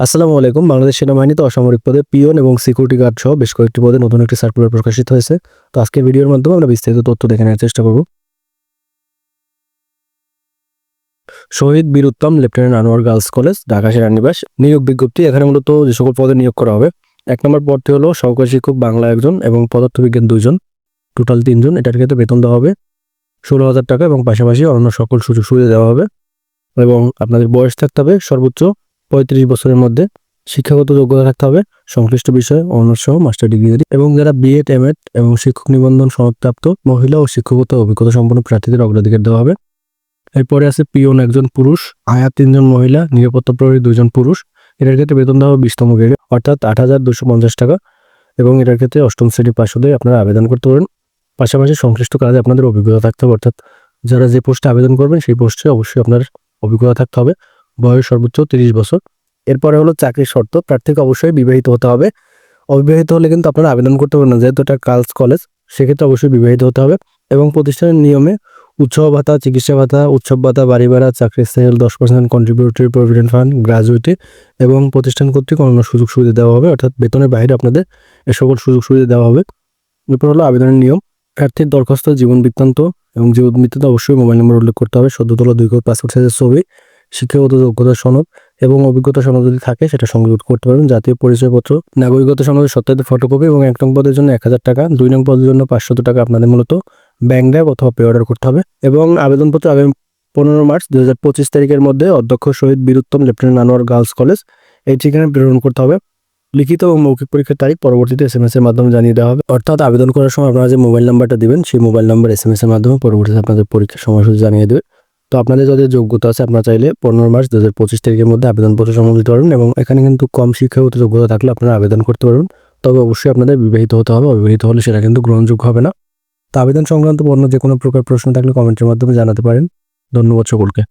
আসসালামু আলাইকুম। বাংলাদেশ সেনাবাহিনীতে অসামরিক পদে পিয়ন এবং সিকিউরিটি গার্ড সহ বেশ কয়েকটি পদে নতুন একটি সার্কুলার প্রকাশিত হয়েছে। তো আজকের ভিডিওর মাধ্যমে আমরা বিস্তারিত তথ্য দেখে নেওয়ার চেষ্টা করব। Shaheed Bir Uttam, Lieutenant Anwar Girls College, Dhaka সেনানিবাস নিয়োগ বিজ্ঞপ্তি, এখানে মূলত যে সকল পদে নিয়োগ করা হবে, এক নম্বর পদটি হলো সহকারী শিক্ষক, বাংলা একজন এবং পদার্থবিজ্ঞান দুইজন। টোটাল তিনজন, এটার ক্ষেত্রে বেতন দেওয়া হবে ষোলো হাজার টাকা এবং পাশাপাশি অন্য সকল সুযোগ সুবিধা দেওয়া হবে এবং আপনাদের বয়স থাকতে হবে সর্বোচ্চ পঁয়ত্রিশ বছরের মধ্যে শিক্ষাগত যোগ্যতা থাকতে হবে, সংশ্লিষ্ট বিষয়ে অনার্স সহ মাস্টার ডিগ্রি এবং যারা বিএড এমএড এবং শিক্ষক নিবন্ধন সনদপ্রাপ্ত মহিলা ও শিক্ষকতা অভিজ্ঞতা সম্পন্ন প্রার্থীদের অগ্রাধিকার দেওয়া হবে। এরপরে আছে পিয়ন একজন পুরুষ, আয়া তিনজন মহিলা, নিরাপত্তা প্রহরী দুজন পুরুষ। এটার ক্ষেত্রে বেতন দেওয়া হবে বিশতম গ্রেডে, অর্থাৎ আট হাজার দুশো পঞ্চাশ টাকা এবং এটার ক্ষেত্রে অষ্টম শ্রেণি পাশ হলে আপনারা আবেদন করতে পারেন। পাশাপাশি সংশ্লিষ্ট কাজে আপনাদের অভিজ্ঞতা থাকতে হবে, অর্থাৎ যারা যে পোস্টে আবেদন করবেন সেই পোস্টে অবশ্যই আপনার অভিজ্ঞতা থাকতে হবে। বয়স সর্বোচ্চ তিরিশ বছর। এরপরে হলো চাকরির শর্ত, প্রার্থীকে অবশ্যই বিবাহিত হতে হবে। অবিবাহিত হলে কিন্তু আপনারা আবেদন করতে পারবেন না, যেহেতু এটা গার্লস কলেজ সেক্ষেত্রে অবশ্যই বিবাহিত হতে হবে। এবং প্রতিষ্ঠানের নিয়মে উৎসব ভাতা, চিকিৎসা ভাতা, উৎসব ভাতা, বাড়ি ভাড়া চাকরির সেল দশ percent contributory provident fund gratuity এবং প্রতিষ্ঠান কর্তৃক অন্য সুযোগ সুবিধা দেওয়া হবে। অর্থাৎ বেতনের বাইরে আপনাদের এ সকল সুযোগ সুবিধা দেওয়া হবে। এরপর হলো আবেদনের নিয়ম, প্রার্থীর দরখাস্ত, জীবন বৃত্তান্ত এবং জীবন বৃত্তান্ত অবশ্যই মোবাইল নম্বর উল্লেখ করতে হবে। সদ্য তোলা দুই কোট পাসপোর্ট সাইজের ছবি। শিক্ষাগত যোগ্যতা সনদ এবং অভিজ্ঞতা সনদ যদি থাকে, সেটা সংযুক্ত করতে পারবেন। জাতীয় পরিচয়পত্র, নাগরিকতা সনদের সত্যায়িত ফটোকপি এবং এক নং পদের জন্য এক হাজার টাকা, দুই নং পদের জন্য পাঁচশত টাকা আপনাদের মূলত ব্যাংক ড্রাইভ অথবা পে অর্ডার করতে হবে। এবং আবেদনপত্র আগামী পনেরো মার্চ দু হাজার পঁচিশ তারিখের মধ্যে অধ্যক্ষ Shaheed Biruttam Lieutenant Anwar Girls College, এই ঠিকানায় প্রেরণ করতে হবে। লিখিত এবং মৌখিক পরীক্ষার তারিখ পরবর্তীতে এস এম এর মাধ্যমে জানিয়ে দেওয়া হবে। অর্থাৎ আবেদন করার সময় আপনারা যে মোবাইল নাম্বারটা দিবেন, সেই মোবাইল নাম্বার এস এম এর মাধ্যমে পরবর্তীতে আপনাদের পরীক্ষার সময়সূচি জানিয়ে দেবে। তো আপনাদের যাদের যোগ্যতা আছে, আপনার চাইলে পনেরো মার্চ দু হাজার পঁচিশ তারিখের মধ্যে আবেদনপত্র জমা দিতে পারবেন এবং এখানে কিন্তু কম শিক্ষাগত যোগ্যতা থাকলে আপনারা আবেদন করতে পারবেন। তবে অবশ্যই আপনাদের বিবাহিত হতে হবে, অবিবাহিত হলে সেটা কিন্তু গ্রহণযোগ্য হবে না। তো আবেদন সংক্রান্ত অন্য যে কোনো প্রকার প্রশ্ন থাকলে কমেন্টের মাধ্যমে জানাতে পারেন। ধন্যবাদ সকলকে।